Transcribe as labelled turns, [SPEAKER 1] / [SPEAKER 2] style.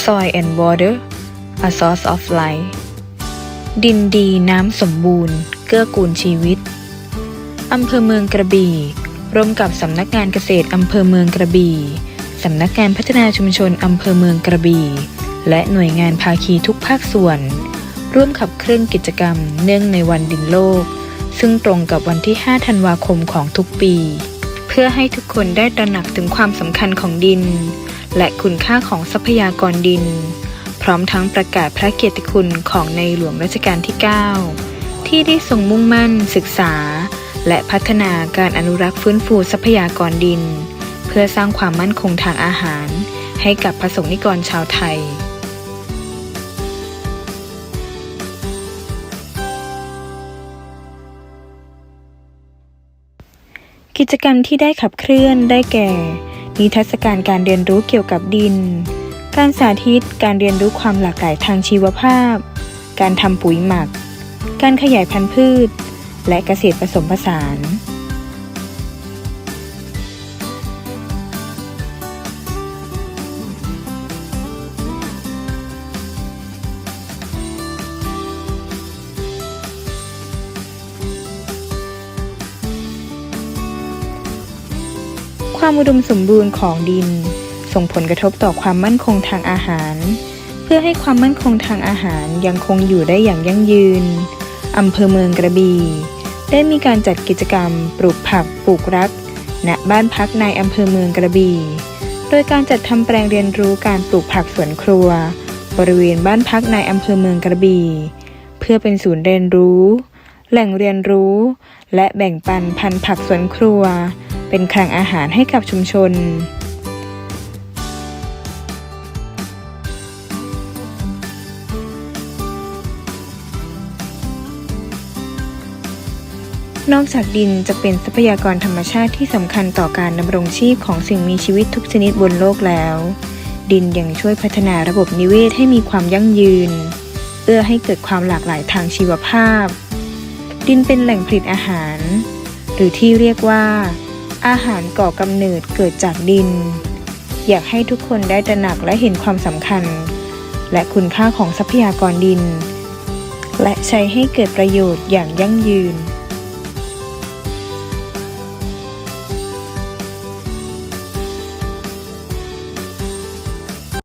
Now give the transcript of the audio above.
[SPEAKER 1] Soil and water a source of life ดินดีน้ำสมบูรณ์ เกื้อกูลชีวิต อำเภอเมืองกระบี่ ร่วมกับสำนักงานเกษตรอำเภอเมืองกระบี่สำนักงานพัฒนาชุมชนอำเภอเมืองกระบี่ และหน่วยงานภาคีทุกภาคส่วน ร่วมขับเคลื่อนกิจกรรม เนื่องในวันดินโลก ซึ่งตรงกับวันที่ 5 ธันวาคมของทุกปี เพื่อให้ทุกคนได้ตระหนักถึงความสำคัญของดิน และคุณค่าของทรัพยากรดิน พร้อมทั้งประกาศพระเกียรติคุณของในหลวงรัชกาลที่ 9 ที่ได้ทรงมุ่งมั่นศึกษา และพัฒนาการอนุรักษ์ฟื้นฟูทรัพยากรดิน เพื่อสร้างความมั่นคงทางอาหาร ให้กับประสงค์นิกรชาวไทยกิจกรรมที่ได้ขับเคลื่อนได้แก่ นิทรรศการการเรียนรู้เกี่ยวกับดิน การสาธิตการเรียนรู้ความหลากหลายทางชีวภาพ การทำปุ๋ยหมัก การขยายพันธุ์พืช และเกษตรผสมผสาน ความอุดมสมบูรณ์ของดิน ส่งผลกระทบต่อความมั่นคงทางอาหาร เพื่อให้ความมั่นคงทางอาหารยังคงอยู่ได้อย่างยั่งยืนอำเภอเมืองกระบี่ได้มีการจัดกิจกรรม ปลูกผักปลูกรักณบ้านพักในอำเภอเมืองกระบี่โดยการจัดทำแปลงเรียนรู้การปลูกผักสวนครัว บริเวณบ้านพักในอำเภอเมืองกระบี่เพื่อเป็นศูนย์เรียนรู้ แหล่งเรียนรู้ และแบ่งปันพันธุ์ผักสวนครัว เป็นคลังอาหารให้กับชุมชน นอกจากดินจะเป็นทรัพยากรธรรมชาติที่สำคัญต่อการดำรงชีพของสิ่งมีชีวิตทุกชนิดบนโลกแล้ว ดินยังช่วยพัฒนาระบบนิเวศให้มีความยั่งยืน เอื้อให้เกิดความหลากหลายทางชีวภาพ ดินเป็นแหล่งผลิตอาหาร หรือที่เรียกว่า อาหารก่อกำเนิดเกิดจากดิน อยากให้ทุกคนได้ตระหนักและเห็นความสำคัญ และคุณค่าของทรัพยากรดิน และใช้ให้เกิดประโยชน์อย่างยั่งยืน